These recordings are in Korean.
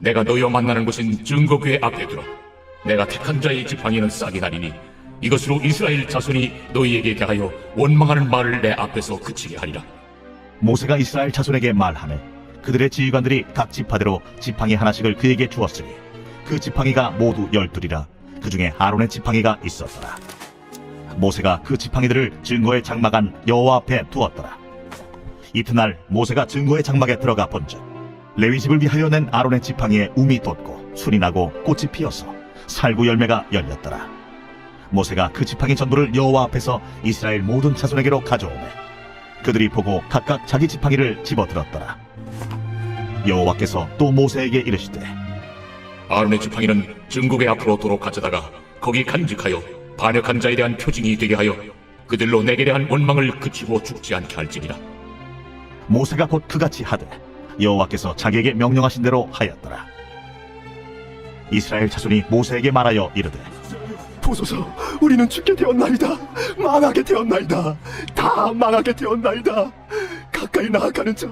내가 너희와 만나는 곳인 증거궤 앞에 두라 내가 택한 자의 지팡이는 싹이 나리니 이것으로 이스라엘 자손이 너희에게 대하여 원망하는 말을 내 앞에서 그치게 하리라. 모세가 이스라엘 자손에게 말하매 그들의 지휘관들이 각 지파대로 지팡이 하나씩을 그에게 주었으니 그 지팡이가 모두 열둘이라. 그 중에 아론의 지팡이가 있었더라. 모세가 그 지팡이들을 증거의 장막 안 여호와 앞에 두었더라. 이튿날 모세가 증거의 장막에 들어가 본즉 레위 집을 위하여 낸 아론의 지팡이에 움이 돋고 순이 나고 꽃이 피어서 살구 열매가 열렸더라 모세가 그 지팡이 전부를 여호와 앞에서 이스라엘 모든 자손에게로 가져오매 그들이 보고 각각 자기 지팡이를 집어들었더라. 여호와께서 또 모세에게 이르시되 아론의 지팡이는 증거궤 앞으로 도로 가져다가 거기 간직하여 반역한 자에 대한 표징이 되게 하여 그들로 내게 대한 원망을 그치고 죽지 않게 할지니라 모세가 곧 그같이 하되 여호와께서 자기에게 명령하신 대로 하였더라. 이스라엘 자손이 모세에게 말하여 이르되 보소서 우리는 죽게 되었나이다. 망하게 되었나이다. 다 망하게 되었나이다. 가까이 나아가는 자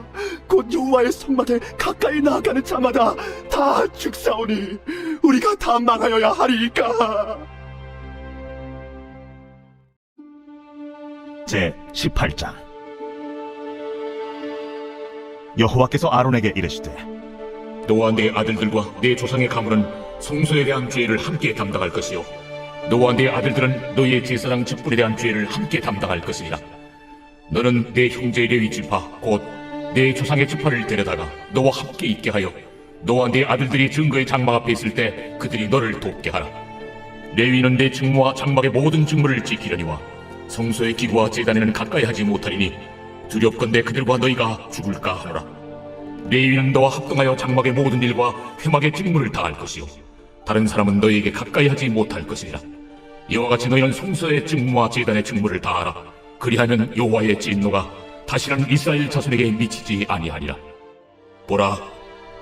곧 여호와의 성막에 가까이 나아가는 자마다 다 죽사오니 우리가 다 망하여야 하리이까. 제 18장 여호와께서 아론에게 이르시되 너와 내 아들들과 내 조상의 가문은 성소에 대한 죄를 함께 담당할 것이요. 너와 내 아들들은 너희의 제사장 직분에 대한 죄를 함께 담당할 것이니라. 너는 내 형제 레위 지파 곧내 조상의 지파를 데려다가 너와 함께 있게 하여 너와 내 아들들이 증거의 장막 앞에 있을 때 그들이 너를 돕게 하라. 레위는 내 직무와 장막의 모든 직무를 지키려니와 성소의 기구와 제단에는 가까이 하지 못하리니 두렵건대 그들과 너희가 죽을까 하노라. 레위는 너와 합동하여 장막의 모든 일과 회막의 직무를 다할 것이요. 다른 사람은 너희에게 가까이 하지 못할 것이니라. 이와 같이 너희는 성소의 직무와 제단의 직무를 다하라. 그리하면 여호와의 진노가 다시는 이스라엘 자손에게 미치지 아니하리라. 보라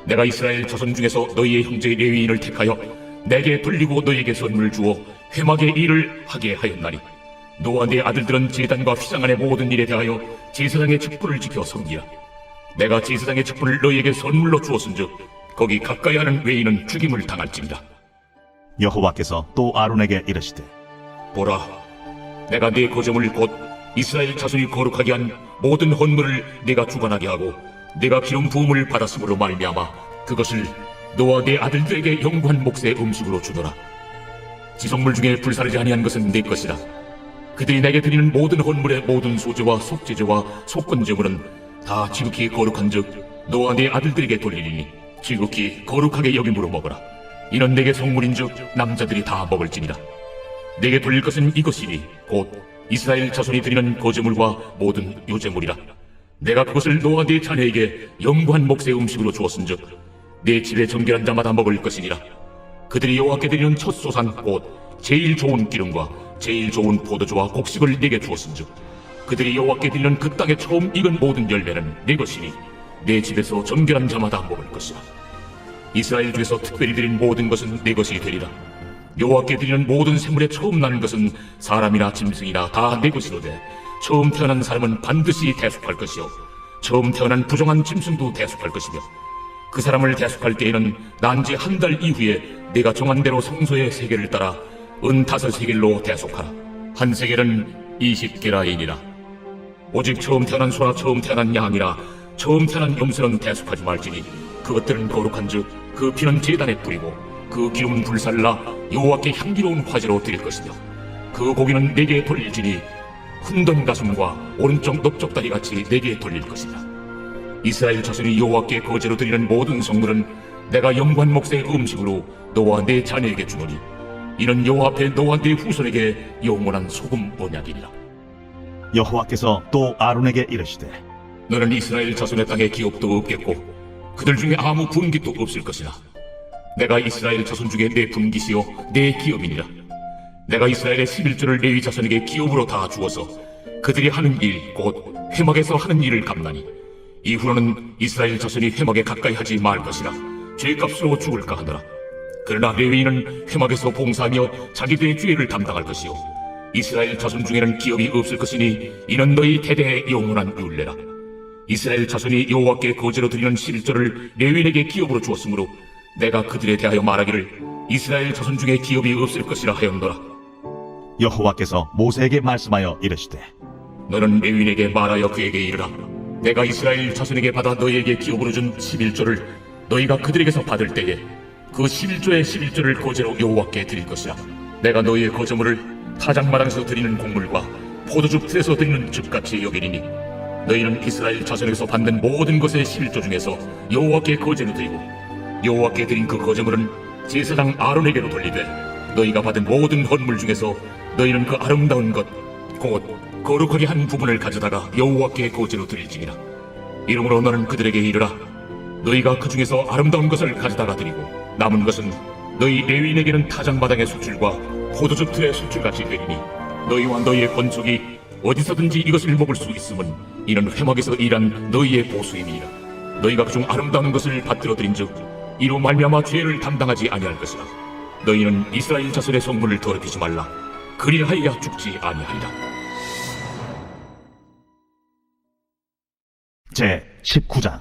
내가 이스라엘 자손 중에서 너희의 형제 레위인을 택하여 내게 돌리고 너희에게 선물을 주어 회막의 일을 하게 하였나니 너와 네 아들들은 제단과 휘장 안의 모든 일에 대하여 제사장의 직분을 지켜 섬기라. 내가 제사장의 직분을 너희에게 선물로 주었은즉 거기 가까이 하는 외인은 죽임을 당할지니라. 여호와께서 또 아론에게 이르시되 보라 내가 네 거점을 곧 이스라엘 자손이 거룩하게 한 모든 헌물을 네가 주관하게 하고 네가 기름 부음을 받았으므로 말미암아 그것을 너와 네 아들들에게 영구한 몫의 음식으로 주노라. 지성물 중에 불사르지 아니한 것은 네 것이라 그들이 내게 드리는 모든 헌물의 모든 소재와 속재재와 속건제물은 다 지극히 거룩한즉 너와 네 아들들에게 돌리리니 지극히 거룩하게 여김으로 먹어라. 이는 내게 성물인즉 남자들이 다 먹을지니라. 내게 돌릴 것은 이것이니 곧 이스라엘 자손이 드리는 거제물과 모든 요제물이라. 내가 그것을 너와 네 자녀에게 영구한 몫의 음식으로 주었은즉 내 집에 정결한 자마다 먹을 것이니라. 그들이 여호와께 드리는 첫 소산 곧 제일 좋은 기름과 제일 좋은 포도주와 곡식을 내게 주었은즉 그들이 여호와께 드리는 그 땅에 처음 익은 모든 열매는 내 것이니 내 집에서 정결한 자마다 먹을 것이라. 이스라엘 중에서 특별히 드린 모든 것은 내 것이 되리라. 여호와께 드리는 모든 생물에 처음 나는 것은 사람이나 짐승이나 다 내 것이로되 처음 태어난 사람은 반드시 대속할 것이요 처음 태어난 부정한 짐승도 대속할 것이며 그 사람을 대속할 때에는 난지 한 달 이후에 내가 정한 대로 성소의 세계를 따라 은 다섯 세겔로 대속하라. 한 세겔은 이십 게라인이라. 오직 처음 태어난 소나 처음 태어난 양이나 처음 태어난 염소는 대속하지 말지니 그것들은 거룩한즉 그 피는 제단에 뿌리고 그 기름은 불살라 여호와께 향기로운 화제로 드릴 것이며 그 고기는 내게 돌릴지니 훈던 가슴과 오른쪽 넓적다리 같이 내게 돌릴 것이다. 이스라엘 자손이 여호와께 거제로 드리는 모든 성물은 내가 영관 목사의 음식으로 너와 내 자녀에게 주노니 이는 여호와 앞에 너와 내 후손에게 영원한 소금 언약이니라 여호와께서 또 아론에게 이르시되 너는 이스라엘 자손의 땅에 기업도 없겠고 그들 중에 아무 분깃도 없을 것이라 내가 이스라엘 자손 중에 내 분기시요 내 기업이니라. 내가 이스라엘의 11조를 레위 자손에게 기업으로 다 주어서 그들이 하는 일, 곧 회막에서 하는 일을 갚나니 이후로는 이스라엘 자손이 회막에 가까이 하지 말 것이라 죄값으로 죽을까 하더라. 그러나 레위인은 회막에서 봉사하며 자기들의 죄를 담당할 것이요 이스라엘 자손 중에는 기업이 없을 것이니 이는 너희 대대의 영원한 율례라. 이스라엘 자손이 여호와께 거제로 드리는 11조를 레위인에게 기업으로 주었으므로 내가 그들에 대하여 말하기를 이스라엘 자손 중에 기업이 없을 것이라 하였노라. 여호와께서 모세에게 말씀하여 이르시되 너는 레위인에게 말하여 그에게 이르라. 내가 이스라엘 자손에게 받아 너희에게 기업으로 준 11조를 너희가 그들에게서 받을 때에 그 11조의 11조를 거제로 여호와께 드릴 것이라. 내가 너희의 거저물을 타작마당에서 드리는 곡물과 포도주 틀에서 드리는 즙같이 여기리니 너희는 이스라엘 자손에게서 받는 모든 것의 11조 중에서 여호와께 거제로 드리고 여호와께 드린 그 거저물은 제사장 아론에게로 돌리되 너희가 받은 모든 헌물 중에서 너희는 그 아름다운 것 곧 거룩하게 한 부분을 가져다가 여호와께 거제로 드릴지니라 이러므로 너는 그들에게 이르라 너희가 그 중에서 아름다운 것을 가져다가 드리고 남은 것은 너희 레위인에게는 타작마당의 수출과 포도주 틀의 수출같이 되리니 너희와 너희의 권속이 어디서든지 이것을 먹을 수 있음은 이는 회막에서 일한 너희의 보수임이니라. 너희가 그중 아름다운 것을 받들어 드린즉 이로 말미암아 죄를 담당하지 아니할 것이라. 너희는 이스라엘 자손의 성물을 더럽히지 말라. 그리하여야 죽지 아니하리라. 제 19장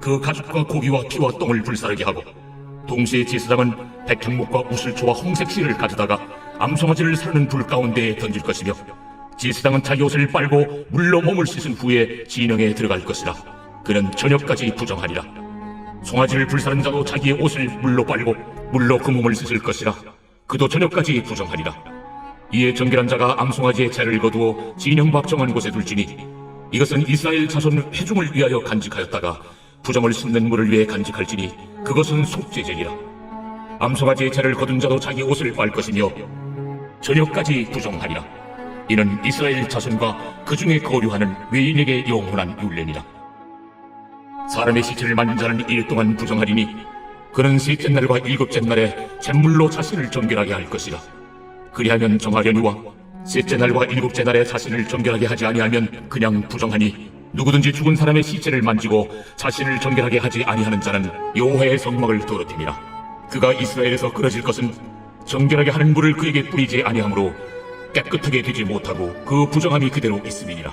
그 가죽과 고기와 피와 똥을 불사르게 하고 동시에 제사장은 백향목과 우슬초와 홍색실을 가져다가 암송아지를 사르는 불 가운데에 던질 것이며 제사장은 자기 옷을 빨고 물로 몸을 씻은 후에 진영에 들어갈 것이라 그는 저녁까지 부정하리라. 송아지를 불사른 자도 자기의 옷을 물로 빨고 물로 그 몸을 씻을 것이라 그도 저녁까지 부정하리라. 이에 정결한 자가 암송아지의 채를 거두어 진영 밖 정한 곳에 둘지니 이것은 이스라엘 자손 회중을 위하여 간직하였다가 부정을 씻는 물을 위해 간직할지니 그것은 속죄제니라. 암송아지의 채를 거둔 자도 자기 옷을 빨 것이며 저녁까지 부정하리라. 이는 이스라엘 자손과 그 중에 거류하는 외인에게 영원한 율례니라. 사람의 시체를 만진 자는 일 동안 부정하리니 그는 셋째 날과 일곱째 날에 잿물로 자신을 정결하게 할 것이라. 그리하면 정하려니와 셋째 날과 일곱째 날에 자신을 정결하게 하지 아니하면 그냥 부정하니 누구든지 죽은 사람의 시체를 만지고 자신을 정결하게 하지 아니하는 자는 여호와의 성막을 더럽힘이라 그가 이스라엘에서 끊어질 것은 정결하게 하는 물을 그에게 뿌리지 아니하므로 깨끗하게 되지 못하고 그 부정함이 그대로 있음이니라.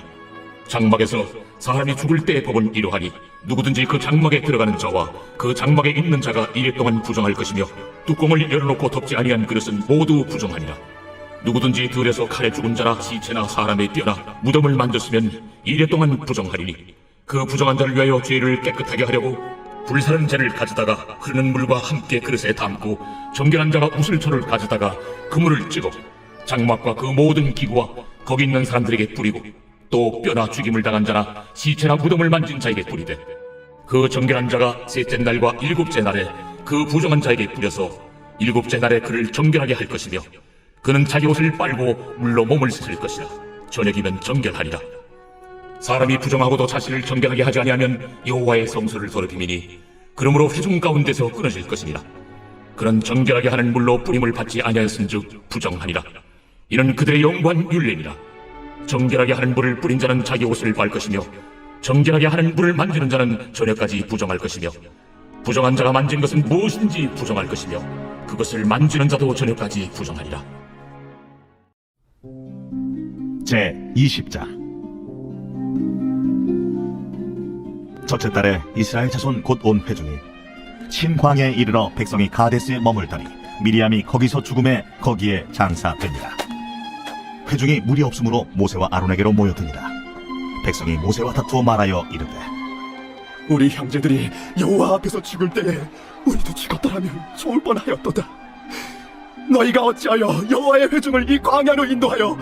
장막에서 사람이 죽을 때의 법은 이러하니 누구든지 그 장막에 들어가는 자와 그 장막에 있는 자가 이래 동안 부정할 것이며 뚜껑을 열어놓고 덮지 아니한 그릇은 모두 부정하니라 누구든지 들에서 칼에 죽은 자나 시체나 사람의 뼈나 무덤을 만졌으면 이래 동안 부정하리니 그 부정한 자를 위하여 죄를 깨끗하게 하려고 불사른 재를 가져다가 흐르는 물과 함께 그릇에 담고 정결한 자가 우슬초를 가져다가 그 물을 찍어 장막과 그 모든 기구와 거기 있는 사람들에게 뿌리고 또 뼈나 죽임을 당한 자나 시체나 무덤을 만진 자에게 뿌리되 그 정결한 자가 셋째 날과 일곱째 날에 그 부정한 자에게 뿌려서 일곱째 날에 그를 정결하게 할 것이며 그는 자기 옷을 빨고 물로 몸을 씻을 것이라 저녁이면 정결하리라. 사람이 부정하고도 자신을 정결하게 하지 아니하면 여호와의 성소를 더럽힘이니 그러므로 회중 가운데서 끊어질 것이니라 그는 정결하게 하는 물로 뿌림을 받지 아니하였은즉 부정하니라. 이는 그들의 영관 율례니라. 정결하게 하는 물을 뿌린 자는 자기 옷을 빨 것이며 정결하게 하는 물을 만지는 자는 저녁까지 부정할 것이며 부정한 자가 만진 것은 무엇인지 부정할 것이며 그것을 만지는 자도 저녁까지 부정하리라 제 20장 첫째 달에 이스라엘 자손 곧 온 회중이 신광에 이르러 백성이 가데스에 머물더니 미리암이 거기서 죽음에 거기에 장사되니라 회중이 무리 없으므로 모세와 아론에게로 모여드니라 백성이 모세와 다투어 말하여 이르되 우리 형제들이 여호와 앞에서 죽을 때에 우리도 죽었더라면 좋을 뻔하였도다. 너희가 어찌하여 여호와의 회중을 이 광야로 인도하여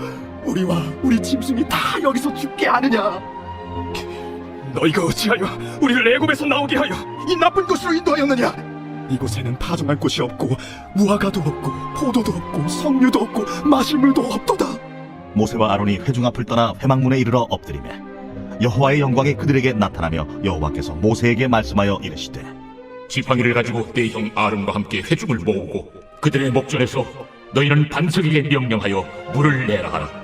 우리와 우리 짐승이 다 여기서 죽게 하느냐? 너희가 어찌하여 우리를 애굽에서 나오게 하여 이 나쁜 곳으로 인도하였느냐? 이곳에는 파종할 곳이 없고 무화과도 없고 포도도 없고 석류도 없고 마실 물도 없도다. 모세와 아론이 회중 앞을 떠나 회막문에 이르러 엎드리매 여호와의 영광이 그들에게 나타나며 여호와께서 모세에게 말씀하여 이르시되 지팡이를 가지고 내 형 아론과 함께 회중을 모으고 그들의 목전에서 너희는 반석에게 명령하여 물을 내라 하라.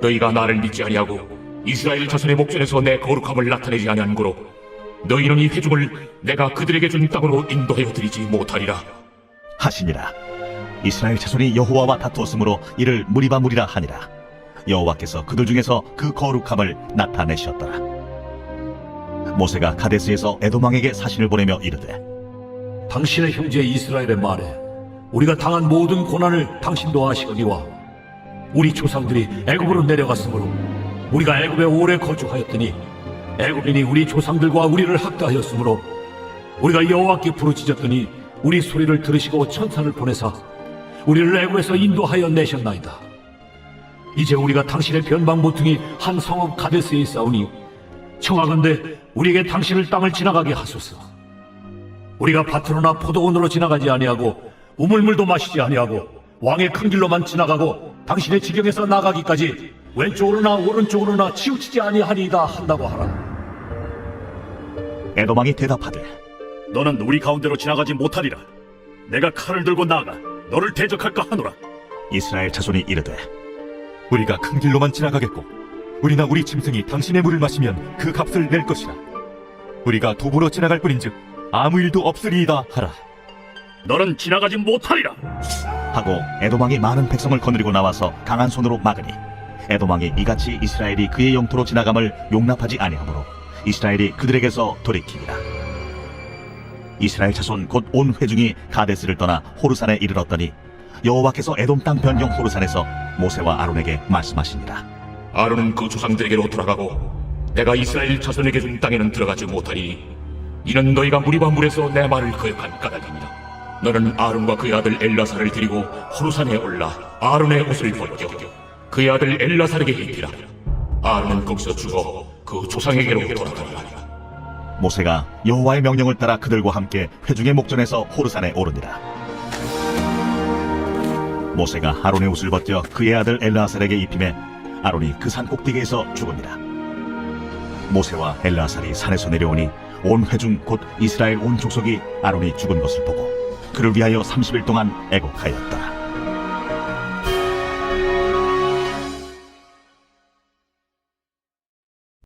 너희가 나를 믿지 아니하고 이스라엘 자손의 목전에서 내 거룩함을 나타내지 아니한 고로 너희는 이 회중을 내가 그들에게 준 땅으로 인도하여 드리지 못하리라. 하시니라. 이스라엘 자손이 여호와와 다투었으므로 이를 무리바 무리라 하니라. 여호와께서 그들 중에서 그 거룩함을 나타내셨더라. 모세가 가데스에서 에도망에게 사신을 보내며 이르되 당신의 형제 이스라엘의 말에 우리가 당한 모든 고난을 당신도 아시거니와 우리 조상들이 애굽으로 내려갔으므로 우리가 애굽에 오래 거주하였더니 애굽인이 우리 조상들과 우리를 학대하였으므로 우리가 여호와께 부르짖었더니 우리 소리를 들으시고 천사를 보내사 우리를 애굽에서 인도하여 내셨나이다. 이제 우리가 당신의 변방 보통이 한 성읍 가데스에 있사오니 청하건대 우리에게 당신을 땅을 지나가게 하소서. 우리가 밭으로나 포도원으로 지나가지 아니하고 우물물도 마시지 아니하고 왕의 큰 길로만 지나가고 당신의 지경에서 나가기까지 왼쪽으로나 오른쪽으로나 치우치지 아니하리이다 한다고 하라. 에도망이 대답하되 너는 우리 가운데로 지나가지 못하리라. 내가 칼을 들고 나가 너를 대적할까 하노라. 이스라엘 자손이 이르되 우리가 큰 길로만 지나가겠고 우리나 우리 짐승이 당신의 물을 마시면 그 값을 낼 것이라. 우리가 도보로 지나갈 뿐인즉 아무 일도 없으리이다 하라. 너는 지나가지 못하리라. 하고 에도망이 많은 백성을 거느리고 나와서 강한 손으로 막으니 에도망이 이같이 이스라엘이 그의 영토로 지나감을 용납하지 아니하므로 이스라엘이 그들에게서 돌이키니라 이스라엘 자손 곧 온 회중이 가데스를 떠나 호르산에 이르렀더니 여호와께서 에돔 땅 변경 호르산에서 모세와 아론에게 말씀하시니라 아론은 그 조상들에게로 돌아가고 내가 이스라엘 자손에게 준 땅에는 들어가지 못하니 이는 너희가 무리바 물에서 내 말을 거역한 까닭입니다. 너는 아론과 그의 아들 엘라사를 데리고 호루산에 올라 아론의 옷을 벗겨 그의 아들 엘라사에게 입히라. 아론은 거기서 죽어 그 조상에게로 돌아가리라. 모세가 여호와의 명령을 따라 그들과 함께 회중의 목전에서 호르산에 오르니라 모세가 아론의 옷을 벗겨 그의 아들 엘라살에게 입히매 아론이 그 산 꼭대기에서 죽으니라 모세와 엘라살이 산에서 내려오니 온 회중 곧 이스라엘 온 족속이 아론이 죽은 것을 보고 그를 위하여 30일 동안 애곡하였다